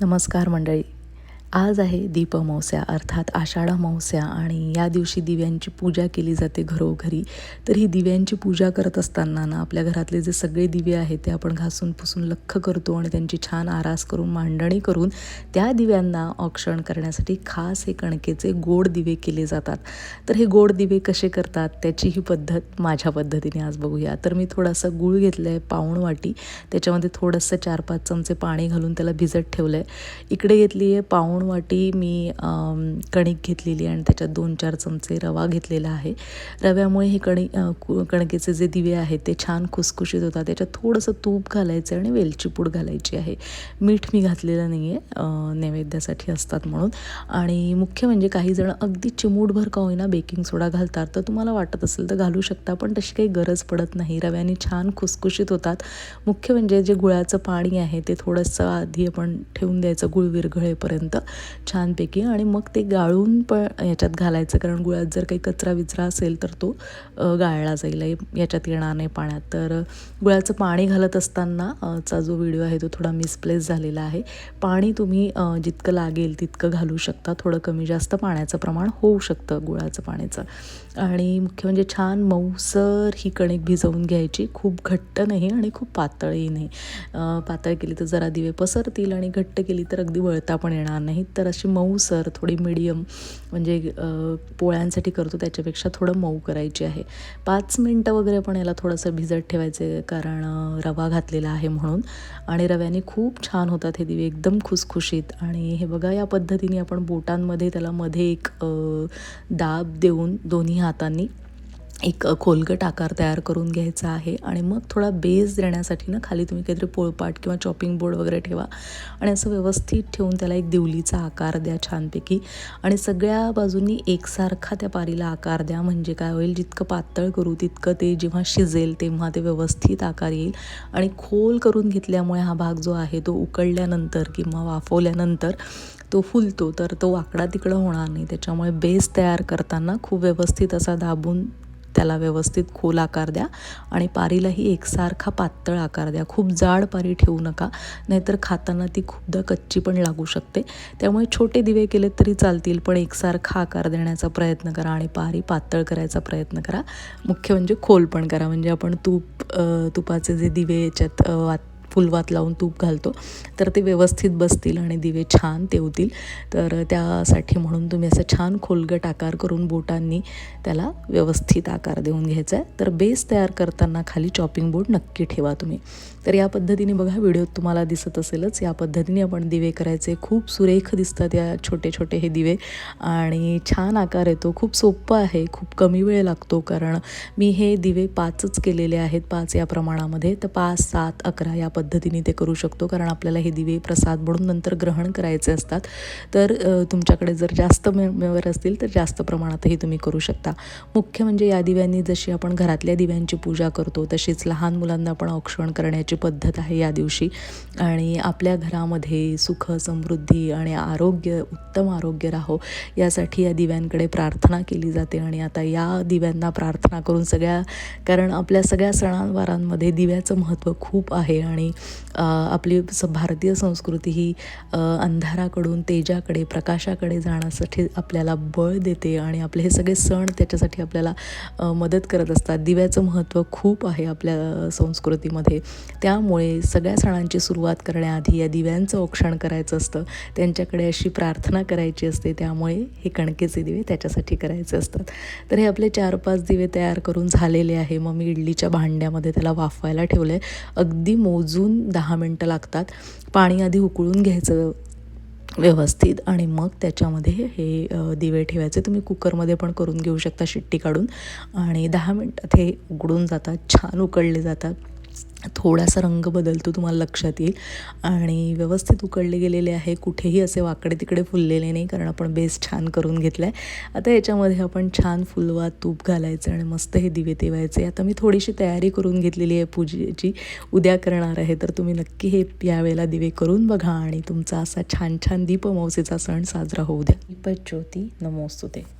नमस्कार मंडळी. आज आहे दीपअमावस्या अर्थात आषाढ अमावस्या आणि या दिवशी दिव्यांची पूजा केली जाते घरोघरी. तर ही दिव्यांची पूजा करत असताना ना आपल्या घरातले जे सगळे दिवे आहेत ते आपण घासून पुसून लख्ख करतो आणि त्यांची छान आरास करून मांडणी करून त्या दिव्यांना औक्षण करण्यासाठी खास हे कणकेचे गोड दिवे केले जातात. तर हे गोड दिवे कसे करतात त्याची ही पद्धत माझ्या पद्धतीने आज बघूया. तर मी थोडासा गूळ घेतला आहे पाऊण वाटी त्याच्यामध्ये थोडंसं चार पाच चमचे पाणी घालून त्याला भिजत ठेवलं आहे इकडे घेतली आहे पाऊण वाटी मी कणिक घेतलेली आणि त्याच्यात दोन चार चमचे रवा घेतलेला आहे. रव्यामुळे हे कणी कु- कणकेचे जे दिवे आहेत ते छान खुसखुशीत होतात. त्याच्यात थोडंसं तूप घालायचं आणि वेलची पूड घालायची आहे. मीठ मी घातलेलं नाही आहे नैवेद्यासाठी असतात म्हणून. आणि मुख्य म्हणजे काही जण अगदी चिमूटभर का होईना बेकिंग सोडा घालतात. तर तुम्हाला वाटत असेल तर घालू शकता पण तशी काही गरज पडत नाही. रव्याने छान खुसखुशीत होतात. मुख्य म्हणजे जे गुळाचं पाणी आहे ते थोडंसं आधी आपण ठेवून द्यायचं गुळ विरघळेपर्यंत छानपैकी आणि मग ते गाळून पण याच्यात घालायचं कारण गुळात जर काही कचरा विचरा असेल तर तो गाळला जाईल याच्यात येणार नाही पाण्यात. तर गुळाचं पाणी घालत असताना चा जो व्हिडिओ आहे तो थोडा मिसप्लेस झालेला आहे. पाणी तुम्ही जितकं लागेल तितकं घालू शकता. थोडं कमी जास्त पाण्याचं प्रमाण होऊ शकतं गुळाचं पाण्याचं. आणि मुख्य म्हणजे छान मऊसर ही कणिक भिजवून घ्यायची. खूप घट्ट नाही आणि खूप पातळही नाही. पातळ केली तर जरा दिवे पसरतील आणि घट्ट केली तर अगदी वळता पण येणार नाहीत तर अशी मऊसर थोडी मिडियम म्हणजे पोळ्यांसाठी करतो त्याच्यापेक्षा थोडं मऊ करायची आहे. पाच मिनटं वगैरे पण याला थोडंसं भिजत ठेवायचे कारण रवा घातलेला आहे म्हणून. आणि रव्याने खूप छान होतात हे दिवे एकदम खुसखुशीत. आणि हे बघा या पद्धतीने आपण बोटांमध्ये त्याला मध्ये एक दाब देऊन दोन्ही हातांनी एक खोलगट आकार तयार करून घ्यायचा आहे आणि मग थोडा बेस देण्यासाठी ना खाली तुम्ही काहीतरी पोळपाट किंवा चॉपिंग बोर्ड वगैरे ठेवा आणि असं व्यवस्थित ठेवून त्याला एक दिवलीचा आकार द्या छानपैकी. आणि सगळ्या बाजूंनी एकसारखा त्या पारीला आकार द्या. म्हणजे काय होईल जितकं पातळ करू तितकं ते जेव्हा शिजेल तेव्हा ते व्यवस्थित आकार येईल. आणि खोल करून घेतल्यामुळे हा भाग जो आहे तो उकळल्यानंतर किंवा वाफवल्यानंतर तो फुलतो तर तो वाकडा तिकडं होणार नाही. त्याच्यामुळे बेस तयार करताना खूप व्यवस्थित असा दाबून त्याला व्यवस्थित खोल आकार द्या आणि पारीलाही एकसारखा पातळ आकार द्या. खूप जाड पारी ठेवू नका नाहीतर खाताना ती खूपदा कच्ची पण लागू शकते. त्यामुळे छोटे दिवे केले तरी चालतील पण एकसारखा आकार देण्याचा प्रयत्न करा आणि पारी पातळ करायचा प्रयत्न करा. मुख्य म्हणजे खोल पण करा. म्हणजे आपण तूप तुपाचे जे दिवे याच्यात वात फुलवात लावून तूप घालतो. तर ते व्यवस्थित बसतील आणि दिवे छान तेवतील. तर त्यासाठी म्हणून तुम्ही असं छान खोलगट आकार करून बोटांनी त्याला व्यवस्थित आकार देऊन घ्यायचा आहे. तर बेस तयार करताना खाली चॉपिंग बोर्ड नक्की ठेवा तुम्ही. तर या पद्धतीने बघा व्हिडिओत तुम्हाला दिसत असेलच. या पद्धतीने आपण दिवे करायचे. खूप सुरेख दिसतात या छोटे छोटे हे दिवे. आणि छान आकार येतो. खूप सोपं आहे. खूप कमी वेळ लागतो कारण मी हे दिवे पाचच केलेले आहेत. पाच या प्रमाणामध्ये. तर पाच सात अकरा या पद्धतीने ते करू शकतो कारण आपल्याला हे दिवे प्रसाद म्हणून नंतर ग्रहण करायचे असतात. तर तुमच्याकडे जर जास्त मेवर असतील तर जास्त प्रमाणातही तुम्ही करू शकता. मुख्य म्हणजे या दिव्यांनी जशी आपण घरातल्या दिव्यांची पूजा करतो तशीच लहान मुलांना आपण औक्षण करण्याची पद्धत आहे या दिवशी. आणि आपल्या घरामध्ये सुख समृद्धी आणि आरोग्य उत्तम आरोग्य राहो यासाठी या दिव्यांकडे प्रार्थना केली जाते. आणि आता या दिव्यांना प्रार्थना करून सगळ्या कारण आपल्या सगळ्या सणांवारांमध्ये दिव्याचं महत्त्व खूप आहे. आणि आपली स भारतीय संस्कृती ही अंधाराकडून तेजाकडे प्रकाशाकडे जाण्यासाठी आपल्याला बळ देते आणि आपले हे सगळे सण त्याच्यासाठी आपल्याला मदत करत असतात. दिव्याचं महत्त्व खूप आहे आपल्या संस्कृतीमध्ये. त्यामुळे सगळ्या सणांची सुरुवात करण्याआधी या दिव्यांचं औक्षण करायचं असतं. त्यांच्याकडे अशी प्रार्थना करायची असते. त्यामुळे हे कणकेचे दिवे त्याच्यासाठी करायचे असतात. तर हे आपले चार पाच दिवे तयार करून झालेले आहे. मग मी इडलीच्या भांड्यामध्ये त्याला वाफवायला ठेवलं आहे अगदी मोजून दहा मिनटं लागतात. पाणी आधी उकळून घ्यायचं व्यवस्थित आणि मग त्याच्यामध्ये हे दिवे ठेवायचे. तुम्ही कुकरमध्ये पण करून घेऊ शकता शिट्टी काढून. आणि दहा मिनटात हे उघडून जातात छान उकळले जातात. थोडासा रंग बदलतो तुम्हाला लक्षात येईल. आणि व्यवस्थित उकळले गेलेले आहे. कुठेही असे वाकडे तिकडे फुललेले नाही कारण आपण बेस छान करून घेतला आहे आता याच्यामध्ये आपण छान फुलवा तूप घालायचं आणि मस्त हे दिवे तेवायचे. आता मी थोडीशी तयारी करून घेतलेली आहे पूजेची. उद्या करणार आहे तर तुम्ही नक्की हे यावेळेला दिवे करून बघा आणि तुमचा असा छान छान दीपमावसेचा सण साजरा होऊ द्या. दीपज्योती नमोस्तुते.